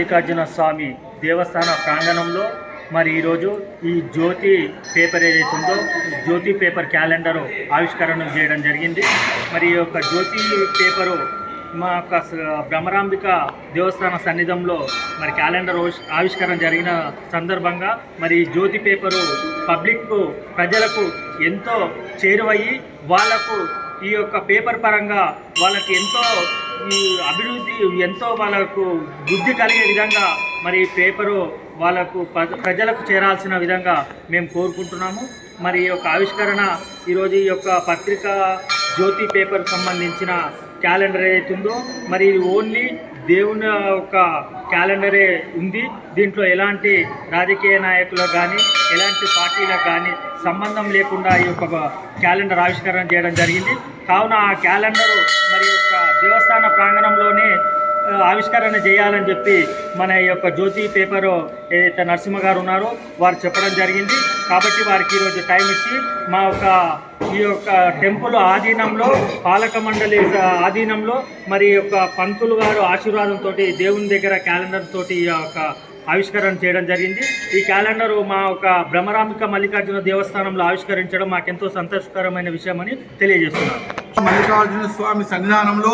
మల్లికార్జున స్వామి దేవస్థాన ప్రాంగణంలో మరి ఈరోజు ఈ జ్యోతి పేపర్ ఏదైతే ఉందో జ్యోతి పేపర్ క్యాలెండరు ఆవిష్కరణ చేయడం జరిగింది. మరి ఈ యొక్క జ్యోతి పేపరు మా యొక్క భ్రమరాంబిక దేవస్థాన సన్నిధంలో మరి క్యాలెండర్ ఆవిష్కరణ జరిగిన సందర్భంగా మరి జ్యోతి పేపరు పబ్లిక్ ప్రజలకు ఎంతో చేరువయ్యి వాళ్ళకు ఈ యొక్క పేపర్ పరంగా వాళ్ళకి ఎంతో ఈ అభివృద్ధి ఎంతో వాళ్ళకు బుద్ధి కలిగే విధంగా మరి పేపరు వాళ్ళకు ప్ర- ప్రజలకు చేరాల్సిన విధంగా మేము కోరుకుంటున్నాము. మరి ఈ యొక్క ఆవిష్కరణ ఈరోజు ఈ యొక్క పత్రిక జ్యోతి పేపర్ సంబంధించిన క్యాలెండర్ ఏదైతే మరి ఇది ఓన్లీ దేవుని యొక్క క్యాలెండరే ఉంది. దీంట్లో ఎలాంటి రాజకీయ నాయకులకు కానీ ఎలాంటి పార్టీలకు కానీ సంబంధం లేకుండా ఈ యొక్క క్యాలెండర్ ఆవిష్కరణ చేయడం జరిగింది. కావున ఆ క్యాలెండరు మరి యొక్క దేవస్థాన ప్రాంగణంలోనే ఆవిష్కరణ చేయాలని చెప్పి మన ఈ యొక్క జ్యోతి పేపరు ఏదైతే నరసింహ గారు ఉన్నారో వారు చెప్పడం జరిగింది. కాబట్టి వారికి ఈరోజు టైం ఇచ్చి మా యొక్క ఈ యొక్క టెంపుల్ ఆధీనంలో పాలక మండలి ఆధీనంలో మరి యొక్క పంతులు గారు ఆశీర్వాదంతో దేవుని దగ్గర క్యాలెండర్ తోటి ఈ యొక్క ఆవిష్కరణ చేయడం జరిగింది. ఈ క్యాలెండరు మా ఒక భ్రమరాంబిక మల్లికార్జున దేవస్థానంలో ఆవిష్కరించడం మాకెంతో సంతోషకరమైన విషయమని తెలియజేస్తున్నాను. మల్లికార్జున స్వామి సన్నిధానంలో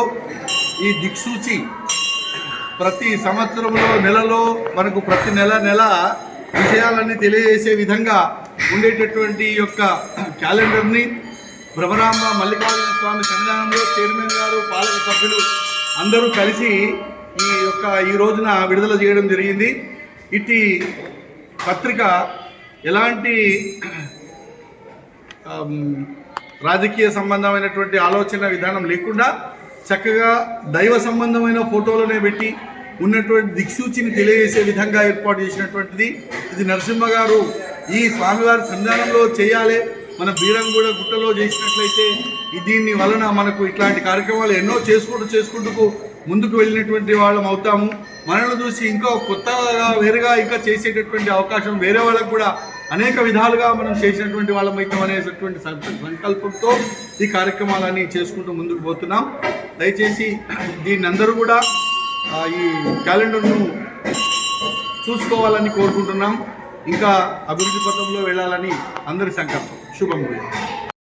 ఈ దిక్సూచి ప్రతి సంవత్సరంలో నెలలో మనకు ప్రతి నెల నెల విషయాలన్నీ తెలియజేసే విధంగా ఉండేటటువంటి యొక్క క్యాలెండర్ని భ్రమరాంబ మల్లికార్జున స్వామి సన్నిధానంలో చైర్మన్ గారు పాలక సభ్యులు అందరూ కలిసి ఈ యొక్క ఈ రోజున విడుదల చేయడం జరిగింది. ఇట్టి పత్రిక ఎలాంటి రాజకీయ సంబంధమైనటువంటి ఆలోచన విధానం లేకుండా చక్కగా దైవ సంబంధమైన ఫోటోలనే పెట్టి ఉన్నటువంటి దిక్సూచిని తెలియజేసే విధంగా ఏర్పాటు చేసినటువంటిది. ఇది నరసింహ గారు ఈ స్వామివారి సంధానంలో చేయాలి. మన బీరంగూడ గుట్టలో చేసినట్లయితే దీన్ని వలన మనకు ఇట్లాంటి కార్యక్రమాలు ఎన్నో చేసుకుంటూ చేసుకుంటూ ముందుకు వెళ్ళినటువంటి వాళ్ళం అవుతాము. మనల్ని చూసి ఇంకా కొత్తగా వేరుగా ఇంకా చేసేటటువంటి అవకాశం వేరే వాళ్ళకు కూడా అనేక విధాలుగా మనం చేసినటువంటి వాళ్ళం అవుతాం అనేటటువంటి సంకల్పంతో ఈ కార్యక్రమాలన్నీ చేసుకుంటూ ముందుకు పోతున్నాం. దయచేసి దీన్ని అందరూ కూడా ఈ క్యాలెండర్ను చూసుకోవాలని కోరుకుంటున్నాం. ఇంకా అభివృద్ధి పథంలో వెళ్ళాలని అందరి సంకల్పం. 是个女人。